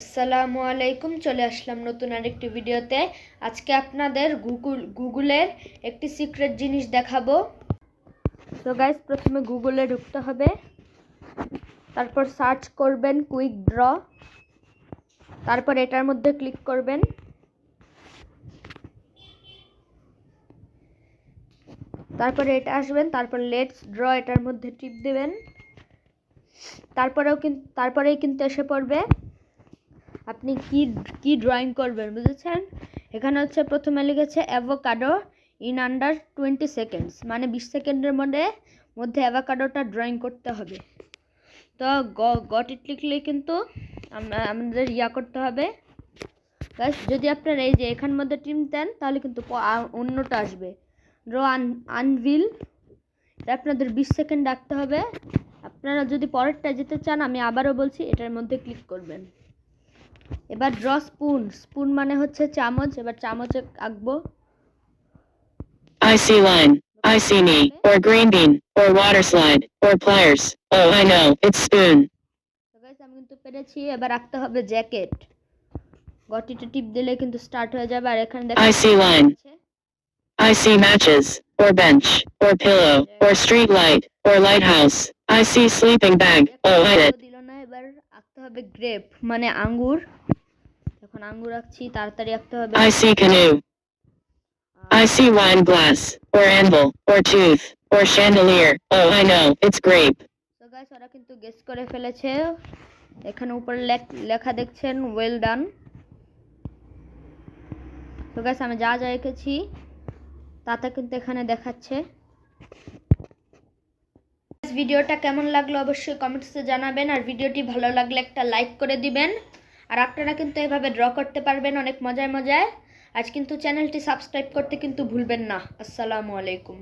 আসসালামু আলাইকুম, চলে আসলাম নতুন আরেকটি ভিডিওতে। আজকে আপনাদের গুগল গুগলের একটি সিক্রেট জিনিস দেখাবো। তো গাইস প্রথমে গুগলে ঢুকতে হবে। তারপর সার্চ করবেন কুইক ড্র তারপর এটার মধ্যে ক্লিক করবেন। তারপরে এটা আসবেন, তারপর লেটস ড্র এটার মধ্যে টিপ দেবেন। তারপরেও কিন্তু তারপরেই কিন্তু এসে পড়বে। আপনি কি কি ড্রয়িং করবেন বুঝেছেন? এখানে হচ্ছে প্রথমে লিখেছে avocado in under twenty seconds মানে বিশ সেকেন্ডের মধ্যে মধ্যে অ্যাভোকাডোটা ড্রয়িং করতে হবে। তো গট ইট লিখলে কিন্তু আমাদের ইয়া করতে হবে। ব্যাস, যদি আপনারা এই যে এখান মধ্যে টিম দেন, তাহলে কিন্তু অন্যটা আসবে। ড্র আন আনভিল এটা আপনাদের বিশ সেকেন্ড রাখতে হবে। আপনারা যদি পরেরটা যেতে চান, আমি আবারও বলছি, এটার মধ্যে ক্লিক করবেন। এবার ড্র স্পুন স্পুন মানে হচ্ছে চামচ এবার চামচ আঁকবো। I see line I see me or green bean or water slide or pliers oh I know it's spoon guys আমি কিন্তু পেরেছি এবার আঁকতে হবে জ্যাকেট গটিতে টিপ দিলে কিন্তু স্টার্ট হয়ে যাবে আর এখানে দেখো I see line I see matches, or bench or pillow, or street light or lighthouse. I see sleeping bag. Oh, I did. আঁকতে হবে গ্রেপ মানে আঙ্গুর এখন আঙ্গুর আঁকছি তাড়াতাড়ি আঁকতে হবে I see canoe. I see wine glass, or anvil, or tooth, or chandelier. Oh, I know, it's grape. তো গাইস ওরা কিন্তু গেস করে ফেলেছে এখানে উপরে লেখ- লেখা দেখছেন ওয়েল ডান তো গাইস আমি যা যা এঁকেছি তাতে কিন্তু এখানে দেখাচ্ছে ভিডিওটা কেমন লাগল অবশ্যই কমেন্টসে জানাবেন, আর ভিডিওটি ভালো লাগলে একটা লাইক করে দিবেন। আর আপনারা কিন্তু এভাবে ড্র করতে পারবেন অনেক মজায় মজায়। আজ কিন্তু চ্যানেলটি সাবস্ক্রাইব করতে কিন্তু ভুলবেন না। আসসালামু আলাইকুম।